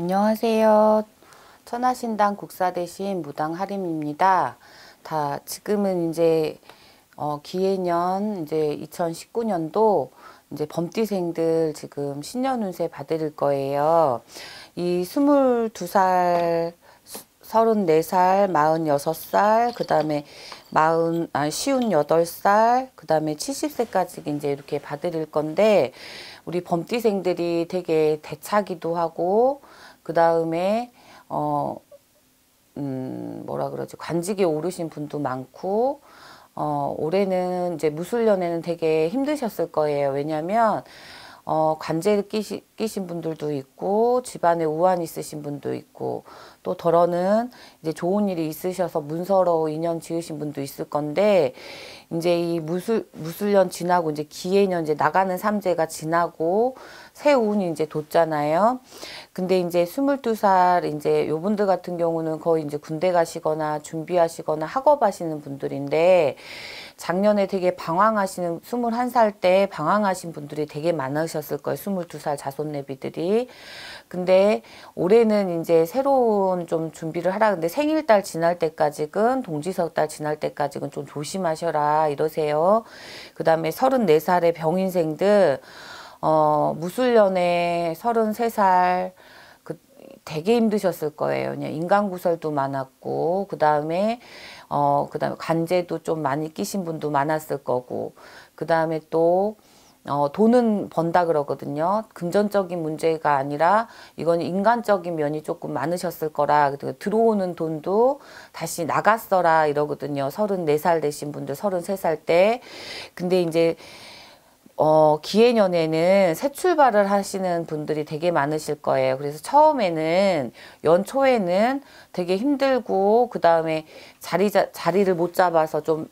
안녕하세요. 천하신당 국사 대신 무당 하림입니다. 다 지금은 이제 어, 기해년 이제 2019년도 이제 범띠생들 지금 신년 운세 받을 거예요. 이 22살, 34살, 46살, 그 다음에 40, 아, 58살, 그 다음에 70세까지 이제 이렇게 받을 건데, 우리 범띠생들이 되게 대차기도 하고, 그 다음에, 어, 음, 뭐라 그러지, 관직에 오르신 분도 많고, 어, 올해는 이제 무술년에는 되게 힘드셨을 거예요. 왜냐면, 어, 관제를 끼시, 끼신 분들도 있고, 집안에 우환 있으신 분도 있고, 또 덜어는 이제 좋은 일이 있으셔서 문서로 인연 지으신 분도 있을 건데, 이제 이 무술, 무술년 지나고 이제 기해년 이제 나가는 삼재가 지나고, 새 운이 이제 돋잖아요. 근데 이제 22살 이제 요분들 같은 경우는 거의 이제 군대 가시거나 준비하시거나 학업하시는 분들인데, 작년에 되게 방황하시는 21살 때 방황하신 분들이 되게 많으셨을 거예요. 22살 자손내비들이. 근데 올해는 이제 새로운 좀 준비를 하라. 근데 생일달 지날 때까지는 동지석달 지날 때까지는 좀 조심하셔라 이러세요. 그 다음에 34살의 병인생들 어, 무술년에 33살 그 되게 힘드셨을 거예요. 그냥 인간구설도 많았고 그 다음에 어, 그 다음에 간제도 좀 많이 끼신 분도 많았을 거고 그 다음에 또 어, 돈은 번다 그러거든요. 금전적인 문제가 아니라 이건 인간적인 면이 조금 많으셨을 거라 들어오는 돈도 다시 나갔어라 이러거든요. 34살 되신 분들 33살 때. 근데 이제 어, 기해년에는 새 출발을 하시는 분들이 되게 많으실 거예요. 그래서 처음에는 연초에는 되게 힘들고 그 다음에 자리 자리를 못 잡아서 좀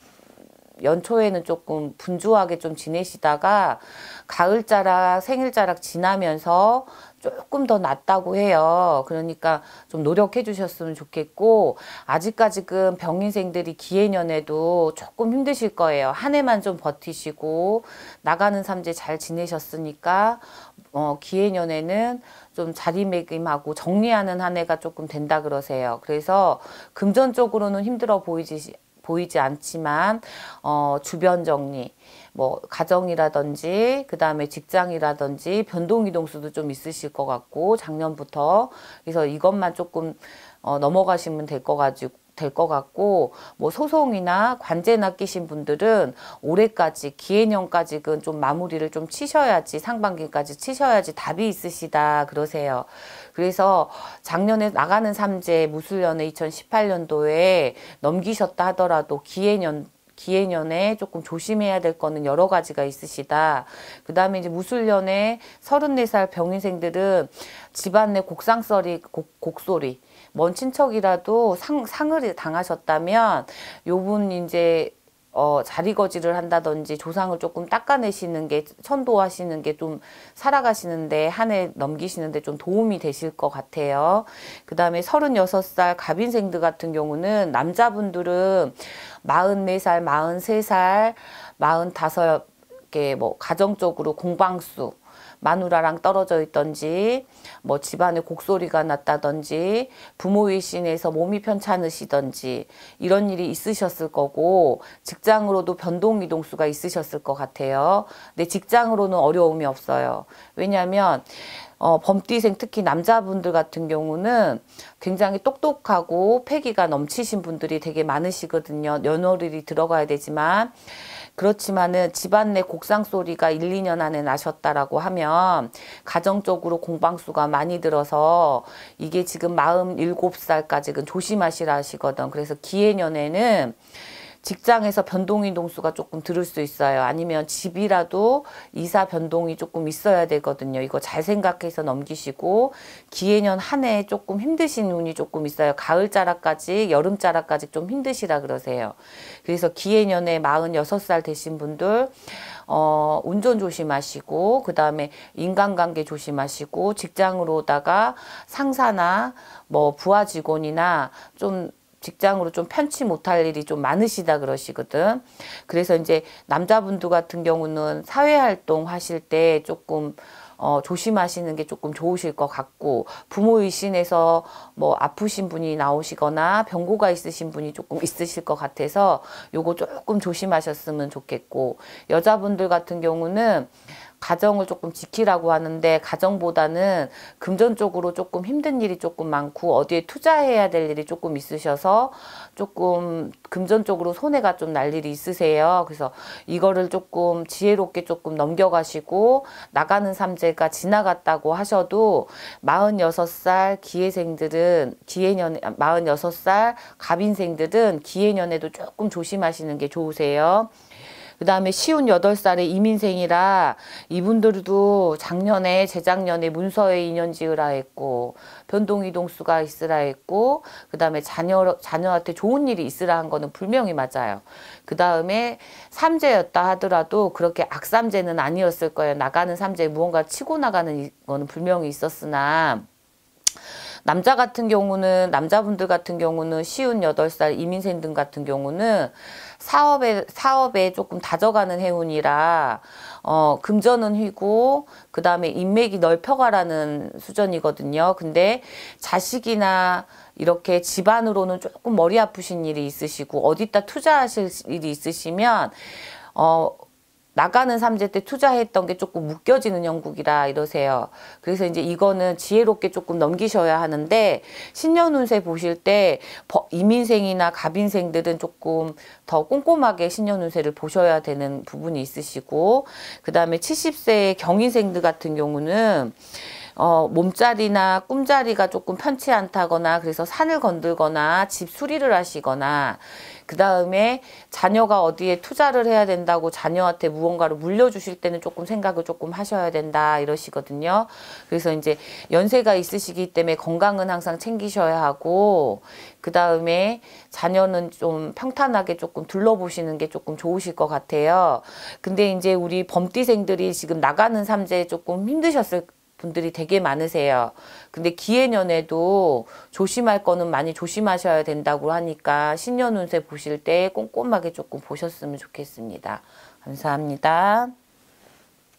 연초에는 조금 분주하게 좀 지내시다가 가을자락, 생일자락 지나면서 조금 더 낫다고 해요. 그러니까 좀 노력해 주셨으면 좋겠고, 아직까지금 병인생들이 기해년에도 조금 힘드실 거예요. 한 해만 좀 버티시고, 나가는 삼재 잘 지내셨으니까, 어, 기해년에는 좀 자리매김하고 정리하는 한 해가 조금 된다 그러세요. 그래서 금전적으로는 힘들어 보이지 보이지 않지만 어, 주변 정리, 뭐 가정이라든지 그 다음에 직장이라든지 변동 이동수도 좀 있으실 것 같고 작년부터. 그래서 이것만 조금 어, 넘어가시면 될 것 가지고 될 것 같고 뭐 소송이나 관제나 끼신 분들은 올해까지 기해년까지는 좀 마무리를 좀 치셔야지 상반기까지 치셔야지 답이 있으시다 그러세요. 그래서 작년에 나가는 삼재 무술년에 2018년도에 넘기셨다 하더라도 기해년 기해년에 조금 조심해야 될 거는 여러 가지가 있으시다. 그 다음에 이제 무술년에 34살 병인생들은 집안 내 곡상소리, 곡, 곡소리, 먼 친척이라도 상, 상을 당하셨다면 요분 이제 어, 자리거지를 한다든지 조상을 조금 닦아내시는 게 천도하시는 게 좀 살아가시는데 한 해 넘기시는데 좀 도움이 되실 것 같아요. 그 다음에 36살 갑인생들 같은 경우는 남자분들은 44살, 43살, 45개 뭐 가정적으로 공방수 마누라랑 떨어져 있던지 뭐 집안에 곡소리가 났다든지 부모의 신에서 몸이 편찮으시던지 이런 일이 있으셨을 거고 직장으로도 변동 이동수가 있으셨을 것 같아요. 근데 직장으로는 어려움이 없어요. 왜냐하면 어, 범띠생 특히 남자분들 같은 경우는 굉장히 똑똑하고 패기가 넘치신 분들이 되게 많으시거든요. 연월일이 들어가야 되지만 그렇지만은 집안 내 곡상 소리가 1, 2년 안에 나셨다라고 하면 가정적으로 공방수가 많이 들어서 이게 지금 47살까지는 조심하시라 하시거든. 그래서 기해년에는 직장에서 변동 이 동수가 조금 들을 수 있어요. 아니면 집이라도 이사 변동이 조금 있어야 되거든요. 이거 잘 생각해서 넘기시고 기해년 한 해 조금 힘드신 운이 조금 있어요. 가을 자락까지 여름 자락까지 좀 힘드시라 그러세요. 그래서 기해년에 46살 되신 분들 어, 운전 조심하시고, 그 다음에 인간관계 조심하시고, 직장으로다가 상사나 뭐 부하 직원이나 좀 직장으로 좀 편치 못할 일이 좀 많으시다 그러시거든. 그래서 이제 남자분들 같은 경우는 사회활동 하실 때 조금 어, 조심하시는 게 조금 좋으실 것 같고 부모 의신에서 뭐 아프신 분이 나오시거나 병고가 있으신 분이 조금 있으실 것 같아서 요거 조금 조심하셨으면 좋겠고 여자분들 같은 경우는 가정을 조금 지키라고 하는데 가정보다는 금전적으로 조금 힘든 일이 조금 많고 어디에 투자해야 될 일이 조금 있으셔서 조금 금전적으로 손해가 좀 날 일이 있으세요. 그래서 이거를 조금 지혜롭게 조금 넘겨가시고 나가는 삼재가 지나갔다고 하셔도 46살 기회생들은 기해년 46살 갑인생들은 기해년에도 조금 조심하시는 게 좋으세요. 그 다음에 쉬운 여덟 살의 이민생이라 이분들도 작년에 재작년에 문서에 인연 지으라 했고 변동 이동수가 있으라 했고 그 다음에 자녀, 자녀한테 좋은 일이 있으라 한 거는 분명히 맞아요. 그 다음에 삼재였다 하더라도 그렇게 악삼재는 아니었을 거예요. 나가는 삼재 무언가 치고 나가는 거는 분명히 있었으나 남자 같은 경우는 남자분들 같은 경우는 쉬운 여덟 살 이민생 등 같은 경우는 사업에 사업에 조금 다져가는 해운이라 어 금전은 휘고 그다음에 인맥이 넓혀가라는 수준이거든요. 근데 자식이나 이렇게 집안으로는 조금 머리 아프신 일이 있으시고 어디다 투자하실 일이 있으시면 어 나가는 삼재 때 투자했던 게 조금 묶여지는 형국이라 이러세요. 그래서 이제 이거는 지혜롭게 조금 넘기셔야 하는데 신년 운세 보실 때 이민생이나 갑인생들은 조금 더 꼼꼼하게 신년 운세를 보셔야 되는 부분이 있으시고 그 다음에 70세 경인생들 같은 경우는 어, 몸자리나 꿈자리가 조금 편치 않다거나 그래서 산을 건들거나 집 수리를 하시거나 그 다음에 자녀가 어디에 투자를 해야 된다고 자녀한테 무언가를 물려주실 때는 조금 생각을 조금 하셔야 된다 이러시거든요. 그래서 이제 연세가 있으시기 때문에 건강은 항상 챙기셔야 하고 그 다음에 자녀는 좀 평탄하게 조금 둘러보시는 게 조금 좋으실 것 같아요. 근데 이제 우리 범띠생들이 지금 나가는 삼재 조금 힘드셨을 분들이 되게 많으세요. 근데 기해년에도 조심할 거는 많이 조심하셔야 된다고 하니까 신년 운세 보실 때 꼼꼼하게 조금 보셨으면 좋겠습니다. 감사합니다.